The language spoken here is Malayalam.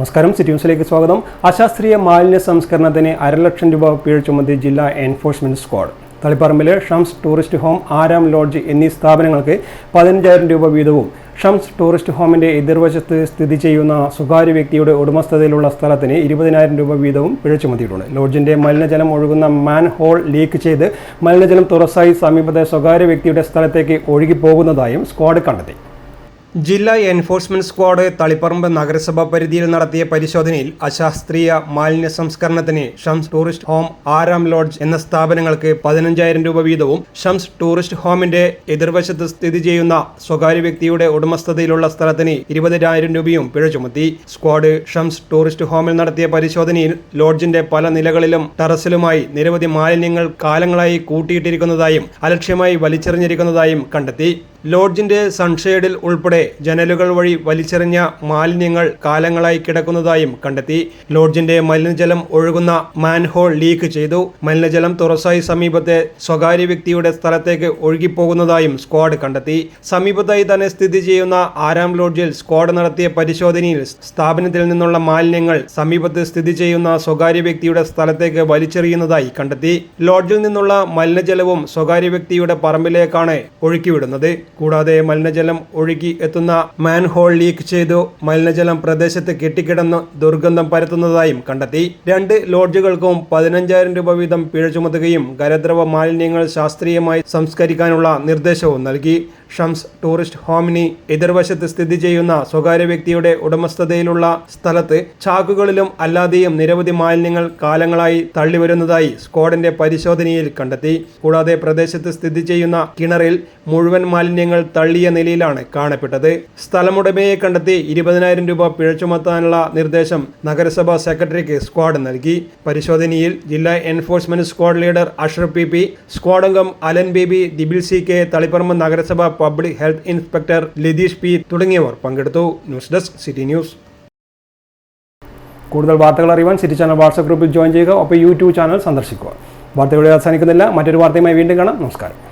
നമസ്കാരം. സിറ്റി ന്യൂസിലേക്ക് സ്വാഗതം. അശാസ്ത്രീയ മാലിന്യ സംസ്കരണത്തിന് അരലക്ഷം രൂപ പിഴ ചുമത്തി ജില്ലാ enforcement squad. തളിപ്പറമ്പിലെ Shams tourist home Aram lodge എന്നീ സ്ഥാപനങ്ങൾക്ക് പതിനഞ്ചായിരം രൂപ വീതവും. ഷംസ് ടൂറിസ്റ്റ് ഹോമിന്റെ എതിർവശത്ത് സ്ഥിതി ചെയ്യുന്ന സ്വകാര്യ വ്യക്തിയുടെ ഉടമസ്ഥതയിലുള്ള സ്ഥലത്തിന് ഇരുപതിനായിരം രൂപ വീതവും പിഴ ചുമത്തിയിട്ടുണ്ട്. ലോഡ്ജിന്റെ മലിനജലം ഒഴുകുന്ന മാൻ ഹോൾ ലീക്ക് ചെയ്ത് മലിനജലം തുറസായി സമീപത്തെ സ്വകാര്യ വ്യക്തിയുടെ സ്ഥലത്തേക്ക് ഒഴുകിപ്പോകുന്നതായും സ്ക്വാഡ് കണ്ടെത്തി. ജില്ലാ എൻഫോഴ്സ്മെന്റ് സ്ക്വാഡ് തളിപ്പറമ്പ് നഗരസഭാ പരിധിയിൽ നടത്തിയ പരിശോധനയിൽ അശാസ്ത്രീയ മാലിന്യ സംസ്കരണത്തിന് Shams tourist home Aram lodge എന്ന സ്ഥാപനങ്ങൾക്ക് പതിനഞ്ചായിരം രൂപ വീതവും ഷംസ് ടൂറിസ്റ്റ് ഹോമിന്റെ എതിർവശത്ത് സ്ഥിതി ചെയ്യുന്ന സ്വകാര്യ വ്യക്തിയുടെ ഉടമസ്ഥതയിലുള്ള സ്ഥലത്തിന് ഇരുപതിനായിരം രൂപയും പിഴ ചുമത്തി. സ്ക്വാഡ് ഷംസ് ടൂറിസ്റ്റ് ഹോമിൽ നടത്തിയ പരിശോധനയിൽ ലോഡ്ജിന്റെ പല നിലകളിലും ടെറസിലുമായി നിരവധി മാലിന്യങ്ങൾ കാലങ്ങളായി കൂട്ടിയിട്ടിരിക്കുന്നതായും അലക്ഷ്യമായി വലിച്ചെറിഞ്ഞിരിക്കുന്നതായും കണ്ടെത്തി. ലോഡ്ജിന്റെ സൺഷെയ്ഡിൽ ഉൾപ്പെടെ ജനലുകൾ വഴി വലിച്ചെറിഞ്ഞ മാലിന്യങ്ങൾ കാലങ്ങളായി കിടക്കുന്നതായും കണ്ടെത്തി. ലോഡ്ജിന്റെ മലിനജലം ഒഴുകുന്ന മാൻഹോൾ ലീക്ക് ചെയ്തു. മലിനജലം തുറസായി സമീപത്തെ സ്വകാര്യ വ്യക്തിയുടെ സ്ഥലത്തേക്ക് ഒഴുകിപ്പോകുന്നതായും സ്ക്വാഡ് കണ്ടെത്തി. സമീപത്തായി തന്നെ സ്ഥിതി ചെയ്യുന്ന ആരാം ലോഡ്ജിൽ സ്ക്വാഡ് നടത്തിയ പരിശോധനയിൽ സ്ഥാപനത്തിൽ നിന്നുള്ള മാലിന്യങ്ങൾ സമീപത്ത് സ്ഥിതി ചെയ്യുന്ന സ്വകാര്യ വ്യക്തിയുടെ സ്ഥലത്തേക്ക് വലിച്ചെറിയുന്നതായി കണ്ടെത്തി. ലോഡ്ജിൽ നിന്നുള്ള മലിനജലവും സ്വകാര്യ വ്യക്തിയുടെ പറമ്പിലേക്കാണ് ഒഴുക്കിവിടുന്നത്. കൂടാതെ മലിനജലം ഒഴുകി എത്തുന്ന മാൻഹോൾ ലീക്ക് ചെയ്തു. മലിനജലം പ്രദേശത്ത് കെട്ടിക്കിടന്ന് ദുർഗന്ധം പരത്തുന്നതായും കണ്ടെത്തി. രണ്ട് ലോഡ്ജുകൾക്കും പതിനഞ്ചായിരം രൂപ വീതം പിഴ ചുമത്തുകയും ഖരദ്രവ മാലിന്യങ്ങൾ ശാസ്ത്രീയമായി സംസ്കരിക്കാനുള്ള നിർദ്ദേശവും നൽകി. ഷംസ് ടൂറിസ്റ്റ് ഹോമിനി എതിർവശത്ത് സ്ഥിതി ചെയ്യുന്ന സ്വകാര്യ വ്യക്തിയുടെ ഉടമസ്ഥതയിലുള്ള സ്ഥലത്ത് ചാക്കുകളിലും അല്ലാതെയും നിരവധി മാലിന്യങ്ങൾ കാലങ്ങളായി തള്ളിവരുന്നതായി സ്ക്വാഡിന്റെ പരിശോധനയിൽ കണ്ടെത്തി. കൂടാതെ പ്രദേശത്ത് സ്ഥിതി ചെയ്യുന്ന കിണറിൽ മുഴുവൻ മാലിന്യങ്ങൾ തള്ളിയ നിലയിലാണ് കാണപ്പെട്ടത്. സ്ഥലമുടമയെ കണ്ടെത്തി ഇരുപതിനായിരം രൂപ പിഴ ചുമത്താനുള്ള നിർദ്ദേശം നഗരസഭാ സെക്രട്ടറിക്ക് സ്ക്വാഡ് നൽകി. പരിശോധനയിൽ ജില്ലാ enforcement squad leader Ashraf P P squad അംഗം അലൻ ബേബി ദിബിൽ സി കെ തളിപ്പറമ്പ് നഗരസഭ public health inspector Latheesh P തുടങ്ങിയവർ പങ്കെടുത്തു. News desk city news. കൂടുതൽ വാർത്തകൾ അറിയാൻ സിറ്റി ചാനൽ വാട്സ്ആപ്പ് ഗ്രൂപ്പിൽ ജോയിൻ ചെയ്യുക. ഒപ്പം യൂട്യൂബ് ചാനൽ സന്ദർശിക്കുക. വാർത്തകളെ അവസാനിക്കുന്നില്ല. മറ്റൊരു വാർത്തയുമായി വീണ്ടും കാണാം. നമസ്കാരം.